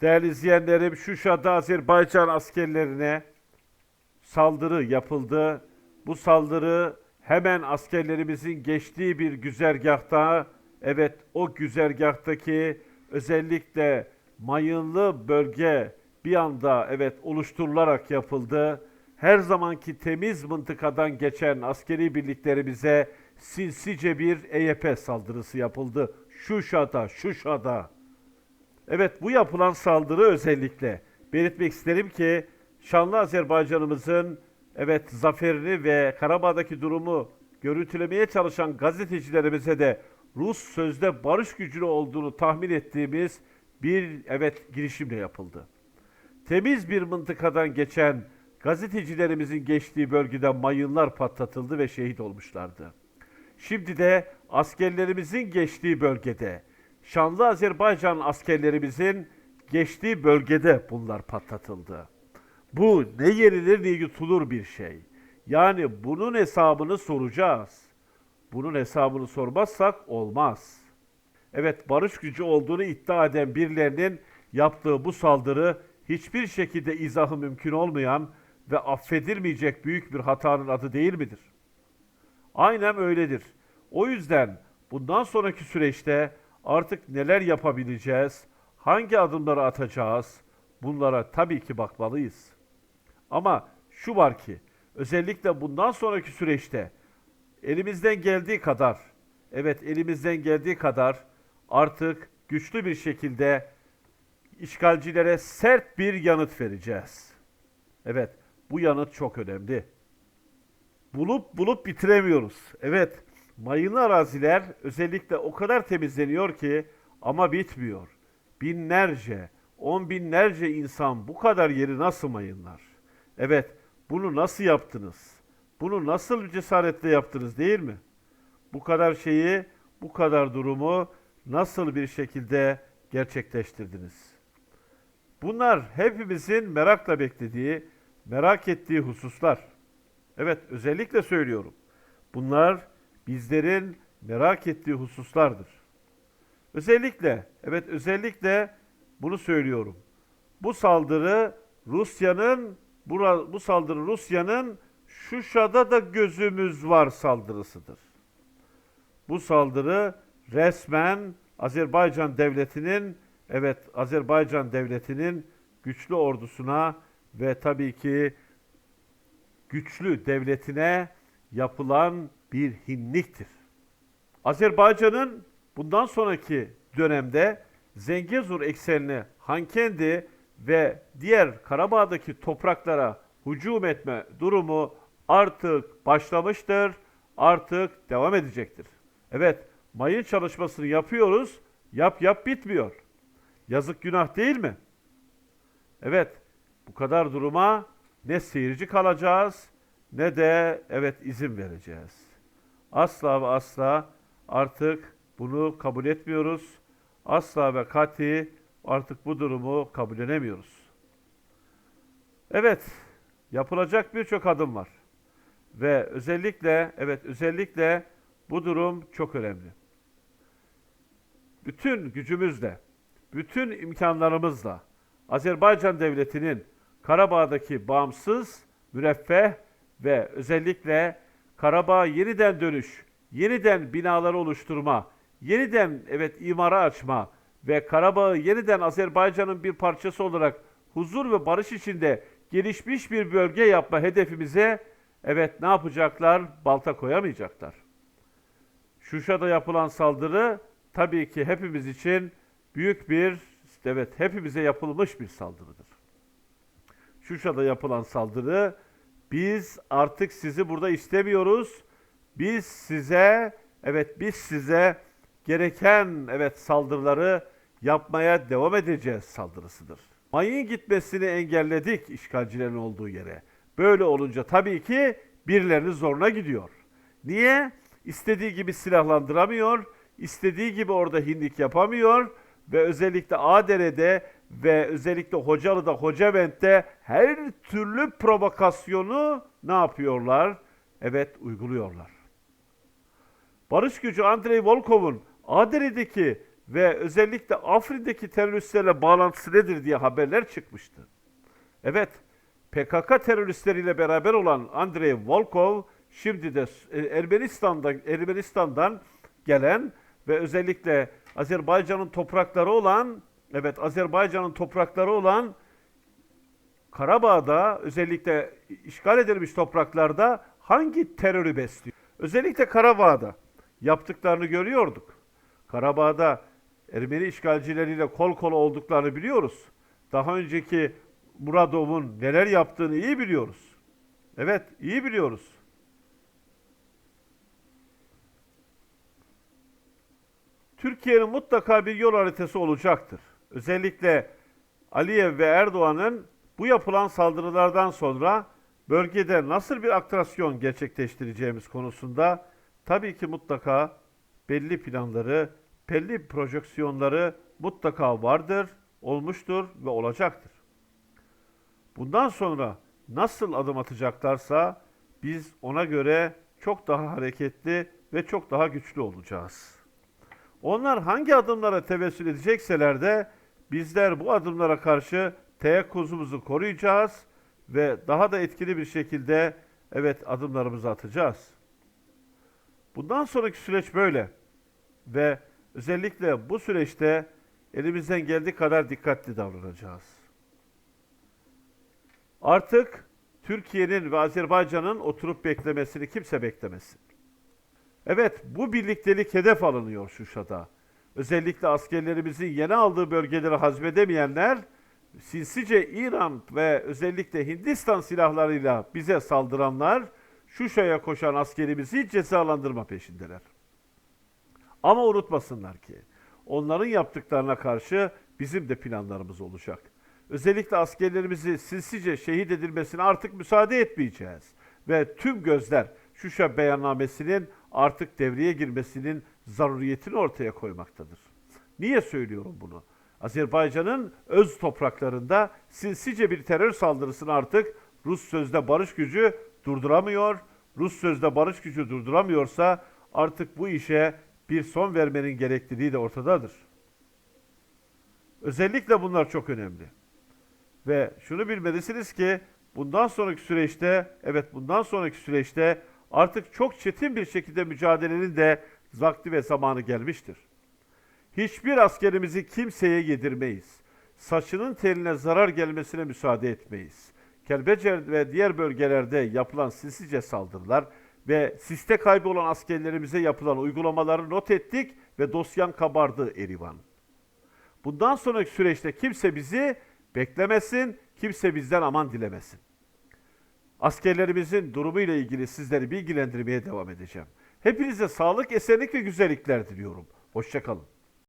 Değerli izleyenlerim, Şuşa'da Azerbaycan askerlerine saldırı yapıldı. Bu saldırı hemen askerlerimizin geçtiği bir güzergahta, evet o güzergahtaki özellikle mayınlı bölge bir anda evet oluşturularak yapıldı. Her zamanki temiz mıntıkadan geçen askeri birliklerimize sinsice bir EYP saldırısı yapıldı. Şuşa'da, Şuşa'da. Evet bu yapılan saldırı özellikle belirtmek isterim ki şanlı Azerbaycanımızın evet zaferini ve Karabağ'daki durumu görüntülemeye çalışan gazetecilerimize de Rus sözde barış gücülü olduğunu tahmin ettiğimiz bir evet girişimle yapıldı. Temiz bir mıntıkadan geçen gazetecilerimizin geçtiği bölgede mayınlar patlatıldı ve şehit olmuşlardı. Şimdi de askerlerimizin geçtiği bölgede, şanlı Azerbaycan askerlerimizin geçtiği bölgede bunlar patlatıldı. Bu ne yenilir ne yutulur bir şey. Yani bunun hesabını soracağız. Bunun hesabını sormazsak olmaz. Evet barış gücü olduğunu iddia eden birilerinin yaptığı bu saldırı hiçbir şekilde izahı mümkün olmayan ve affedilmeyecek büyük bir hatanın adı değil midir? Aynen öyledir. O yüzden bundan sonraki süreçte artık neler yapabileceğiz, hangi adımları atacağız bunlara tabii ki bakmalıyız. Ama şu var ki özellikle bundan sonraki süreçte elimizden geldiği kadar evet elimizden geldiği kadar artık güçlü bir şekilde işgalcilere sert bir yanıt vereceğiz. Evet bu yanıt çok önemli bulup bulup bitiremiyoruz. Evet, mayınlı araziler özellikle o kadar temizleniyor ki ama bitmiyor. Binlerce, on binlerce insan bu kadar yeri nasıl mayınlar? Evet, bunu nasıl yaptınız? Bunu nasıl cesaretle yaptınız değil mi? Bu kadar şeyi, bu kadar durumu nasıl bir şekilde gerçekleştirdiniz? Bunlar hepimizin merakla beklediği, merak ettiği hususlar. Evet, özellikle söylüyorum. Bunlar bizlerin merak ettiği hususlardır. Özellikle, evet özellikle bunu söylüyorum. Bu saldırı Rusya'nın bu saldırı Rusya'nın Şuşa'da da gözümüz var saldırısıdır. Bu saldırı resmen Azerbaycan devletinin evet Azerbaycan devletinin güçlü ordusuna ve tabii ki güçlü devletine yapılan bir hinliktir. Azerbaycan'ın bundan sonraki dönemde Zengezur eksenine Hankendi ve diğer Karabağ'daki topraklara hücum etme durumu artık başlamıştır, artık devam edecektir. Evet, mayın çalışmasını yapıyoruz, yap yap bitmiyor. Yazık günah değil mi? Evet, bu kadar duruma ne seyirci kalacağız ne de evet izin vereceğiz. Asla ve asla artık bunu kabul etmiyoruz. Asla ve kati artık bu durumu kabullenemiyoruz. Evet, yapılacak birçok adım var. Ve özellikle evet özellikle bu durum çok önemli. Bütün gücümüzle, bütün imkanlarımızla Azerbaycan devletinin Karabağ'daki bağımsız, müreffeh ve özellikle Karabağ yeniden dönüş, yeniden binaları oluşturma, yeniden evet imara açma ve Karabağ'ı yeniden Azerbaycan'ın bir parçası olarak huzur ve barış içinde gelişmiş bir bölge yapma hedefimize evet ne yapacaklar? Balta koyamayacaklar. Şuşa'da yapılan saldırı tabii ki hepimiz için büyük bir evet hepimize yapılmış bir saldırıdır. Şuşa'da yapılan saldırı biz artık sizi burada istemiyoruz. Biz size evet biz size gereken evet saldırıları yapmaya devam edeceğiz saldırısıdır. Mayın gitmesini engelledik işgalcilerin olduğu yere. Böyle olunca tabii ki birilerinin zoruna gidiyor. Niye? İstediği gibi silahlandıramıyor, istediği gibi orada hindik yapamıyor ve özellikle Adere'de ve özellikle Hocalı'da, Hocavent'te her türlü provokasyonu ne yapıyorlar? Evet uyguluyorlar. Barış gücü Andrei Volkov'un Adere'deki ve özellikle Afrin'deki teröristlerle bağlantısı nedir diye haberler çıkmıştı. Evet, PKK teröristleriyle beraber olan Andrei Volkov şimdi de e, Ermenistan'da Ermenistan'dan gelen ve özellikle Azerbaycan'ın toprakları olan evet Azerbaycan'ın toprakları olan Karabağ'da özellikle işgal edilmiş topraklarda hangi terörü besliyor? Özellikle Karabağ'da yaptıklarını görüyorduk. Karabağ'da Ermeni işgalcileriyle kol kola olduklarını biliyoruz. Daha önceki Muradov'un neler yaptığını iyi biliyoruz. Evet, iyi biliyoruz. Türkiye'nin mutlaka bir yol haritası olacaktır. Özellikle Aliyev ve Erdoğan'ın bu yapılan saldırılardan sonra bölgede nasıl bir atraksiyon gerçekleştireceğimiz konusunda tabii ki mutlaka belli planları, belli projeksiyonları mutlaka vardır, olmuştur ve olacaktır. Bundan sonra nasıl adım atacaklarsa biz ona göre çok daha hareketli ve çok daha güçlü olacağız. Onlar hangi adımlara tevessül edecekseler de bizler bu adımlara karşı teyakkuzumuzu koruyacağız ve daha da etkili bir şekilde evet adımlarımızı atacağız. Bundan sonraki süreç böyle ve özellikle bu süreçte elimizden geldiği kadar dikkatli davranacağız. Artık Türkiye'nin ve Azerbaycan'ın oturup beklemesini kimse beklemesin. Evet, bu birliktelik hedef alınıyor Şuşa'da. Özellikle askerlerimizin yeni aldığı bölgeleri hazmedemeyenler, sinsice İran ve özellikle Hindistan silahlarıyla bize saldıranlar, Şuşa'ya koşan askerimizi cezalandırma peşindeler. Ama unutmasınlar ki, onların yaptıklarına karşı bizim de planlarımız olacak. Özellikle askerlerimizi sinsice şehit edilmesine artık müsaade etmeyeceğiz. Ve tüm gözler Şuşa beyannamesinin artık devreye girmesinin zaruriyetini ortaya koymaktadır. Niye söylüyorum bunu? Azerbaycan'ın öz topraklarında sinsice bir terör saldırısını artık Rus sözde barış gücü durduramıyor. Rus sözde barış gücü durduramıyorsa artık bu işe bir son vermenin gerekliliği de ortadadır. Özellikle bunlar çok önemli. Ve şunu bilmelisiniz ki bundan sonraki süreçte, evet bundan sonraki süreçte artık çok çetin bir şekilde mücadelenin de vakti ve zamanı gelmiştir. Hiçbir askerimizi kimseye yedirmeyiz. Saçının teline zarar gelmesine müsaade etmeyiz. Kelbecer ve diğer bölgelerde yapılan sinsice saldırılar ve siste kaybolan askerlerimize yapılan uygulamaları not ettik ve dosyan kabardı Erivan. Bundan sonraki süreçte kimse bizi beklemesin, kimse bizden aman dilemesin. Askerlerimizin durumu ile ilgili sizleri bilgilendirmeye devam edeceğim. Hepinize sağlık, esenlik ve güzellikler diliyorum. Hoşçakalın.